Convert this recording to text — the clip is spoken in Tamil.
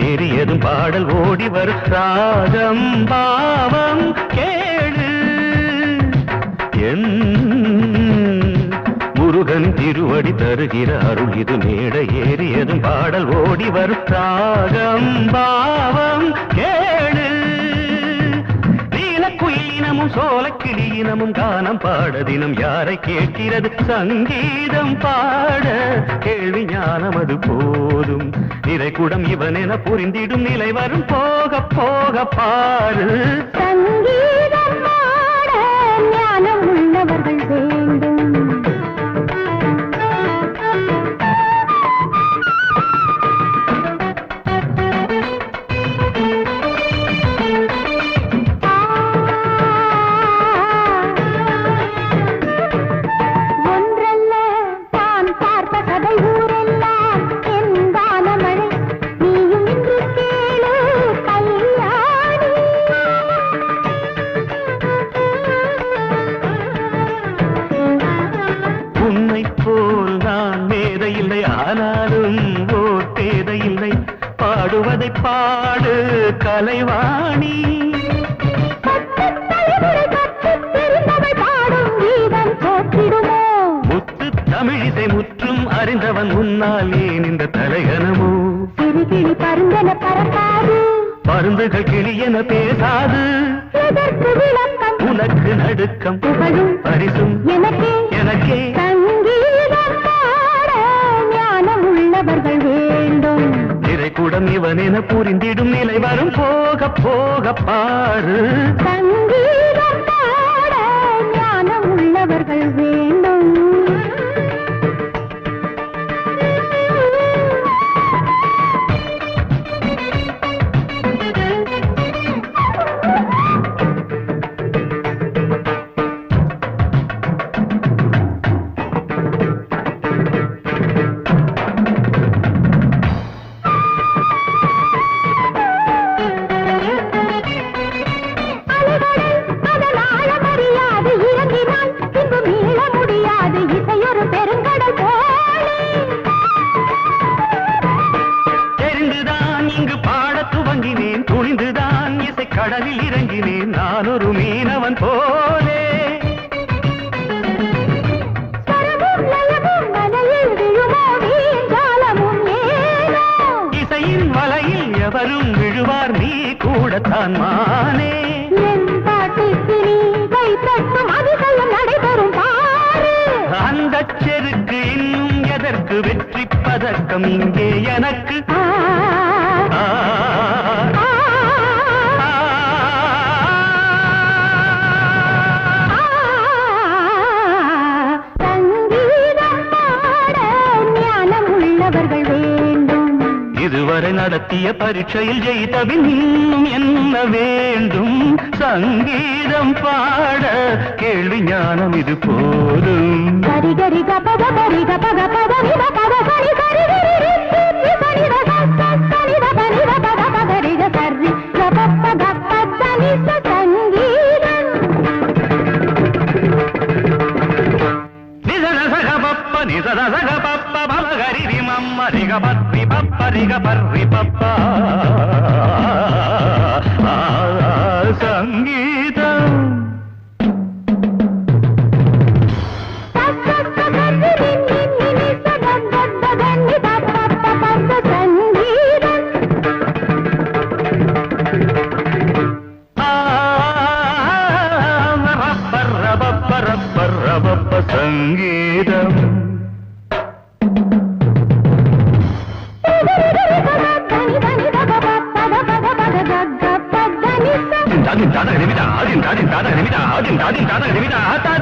ஏறியதும் பாடல் ஓடி வரும். ராகம் பாவம் கேளு. என் முருகன் திருவடி தருகிற அருள் இது மேட ஏறியதும் பாடல் ஓடி வரும். ராகம் பாவம் கேளு. தினமும் நீலக்குயிலினமும் சோலக்கிளியினமும் கானம் பாட தினம் யாரை கேட்கிறது? சங்கீதம் பாட கேள்வி ஞானம் அது போதும். நிறை குடம் இவன் என புரிந்திடும் நிலை வரும் போக போக பாரு. சங்கீதம் கீதம் போற்றிடுமோ முத்து தமிழிசை முற்றும் அறிந்தவன் முன்னால் ஏன் இந்த தலைகனமோ? சிறுகிளி பருந்தன பறக்காது பருந்துகள் கிளியென பேசாது. உனக்கு நடுக்கம் புகழும் பரிசும் எனக்கே எனக்கே. சங்கீதம் பாட ஞானம் உள்ளவர்கள் நிறைகுடம் இவனென புரிந்திடும் நிலை வரும் போக போக பாரு. சங்கீதம் பாட ஞானம் உள்ளவர்கள் வேண்டும் கடலில் இறங்கினேன். நான் ஒரு மீனவன் போலே. இசையின் வலையில் எவரும் விழுவார். நீ கூடத்தான் மானே. அந்த செருக்கு இன்னும் எதற்கு வெற்றி பதக்கம்? இதுவரை நடத்திய பரீட்சையில் ஜெயித்தபின் இன்னும் என்ன வேண்டும்? சங்கீதம் பாட கேள்வி ஞானம் இது போதும். கரி கரி பரிக பக రిగ బర్రి బప్ప రిగ బర్రి బప్ప సంగీ Dani, Dani,